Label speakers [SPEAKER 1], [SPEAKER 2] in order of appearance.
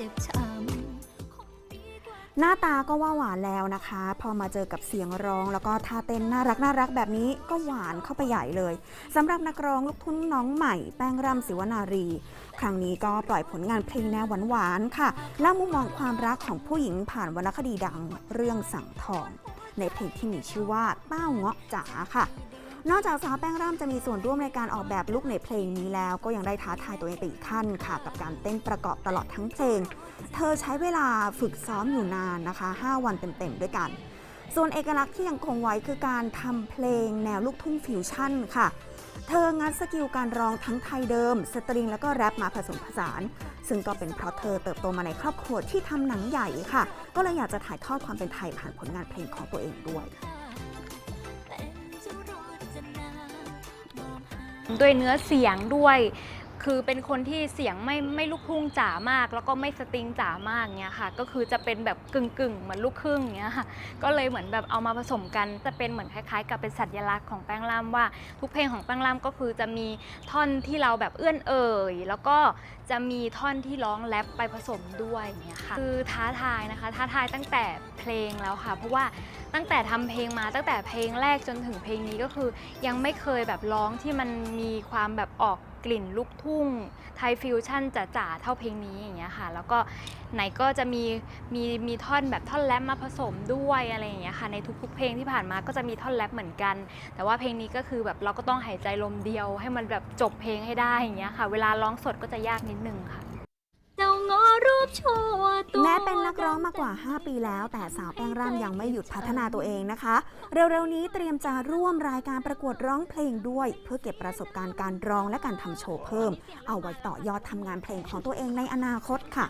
[SPEAKER 1] เจ็บช้ำ
[SPEAKER 2] หน้าตาก็ว่าหวานแล้วนะคะ พอมาเจอกับเสียงร้อง แล้วก็ท่าเต้นน่ารักน่ารักแบบนี้ก็หวานเข้าไปใหญ่เลยสำหรับนักร้องลูกทุ่งน้องใหม่แป้งรำศิวนารี ครั้งนี้ก็ปล่อยผลงานเพลงแนวหวานๆค่ะเล่ามุมมองความรักของผู้หญิงผ่านวรรณคดีดังเรื่องสั่งทอง ในเพลงที่มีชื่อว่าเต้าเงาะจ๋าค่ะ นอกจากสาวแป้งร่ำจะมีส่วนร่วมในการออกแบบลุคในเพลงนี้แล้ว ก็ยังได้ท้าทายตัวเองไปอีกขั้นค่ะ กับการเต้นประกอบตลอดทั้งเพลง เธอใช้เวลาฝึกซ้อมอยู่นานนะคะ 5 วันเต็มๆด้วยกัน ส่วนเอกลักษณ์ที่ยังคงไว้คือการทำเพลงแนวลูกทุ่งฟิวชั่นค่ะ เธองัดสกิลการร้องทั้งไทยเดิม สตริงแล้วก็แรปมาผสมผสาน ซึ่งก็เป็นเพราะเธอเติบโตมาในครอบครัวที่ทำหนังใหญ่ค่ะ ก็เลยอยากจะถ่ายทอดความเป็นไทยผ่านผลงานเพลงของตัวเองด้วย
[SPEAKER 3] ด้วยเนื้อเสียงด้วย คือเป็นคนที่เสียงไม่ไม่ลูกทุ่งจ๋ามาก แล้วก็ไม่สตริงจ๋ามากเงี้ยค่ะ ก็คือจะเป็นแบบกึ่งกึ่งเหมือนลูกครึ่งเงี้ยค่ะ ก็เลยเหมือนแบบเอามาผสมกัน จะเป็นเหมือนคล้ายๆ กับเป็นสัญลักษณ์ของแป้งล่ำว่า ทุกเพลงของแป้งล่ำก็คือจะมีท่อนที่เราแบบเอื้อนเอ่ย แล้วก็จะมีท่อนที่ร้องแรปไปผสมด้วยเงี้ยค่ะ คือท้าทายนะคะ ท้าทายตั้งแต่เพลงแล้วค่ะ เพราะว่าตั้งแต่ทำเพลงมาตั้งแต่เพลงแรกจนถึงเพลงนี้ก็คือ ยังไม่เคยแบบร้องที่มันมีความแบบออกกลิ่นลูกทุ่งไทยฟิวชั่นจ๋าๆเท่าเพลงนี้อย่างเงี้ยค่ะ แล้วก็ไหนก็จะมีมีมีท่อนแบบท่อนแรปมาผสมด้วยอะไรอย่างเงี้ยค่ะในทุกๆเพลงที่ผ่านมาก็จะมีท่อนแรปเหมือนกัน แต่ว่าเพลงนี้ก็คือแบบเราก็ต้องหายใจลมเดียว ให้มันแบบจบเพลงให้ได้อย่างเงี้ยค่ะ เวลาร้องสดก็จะยากนิดนึงค่ะ
[SPEAKER 1] รูปชั่วตัว
[SPEAKER 2] แม้เป็นนักร้องมากกว่า 5 ปีแล้ว แต่สาวแป้งร่ำยังไม่หยุดพัฒนาตัวเองนะคะ เร็วๆนี้เตรียมจะร่วมรายการประกวดร้องเพลงด้วย เพื่อเก็บประสบการณ์การร้องและการทำโชว์เพิ่ม เอาไว้ต่อยอดทำงานเพลงของตัวเองในอนาคตค่ะ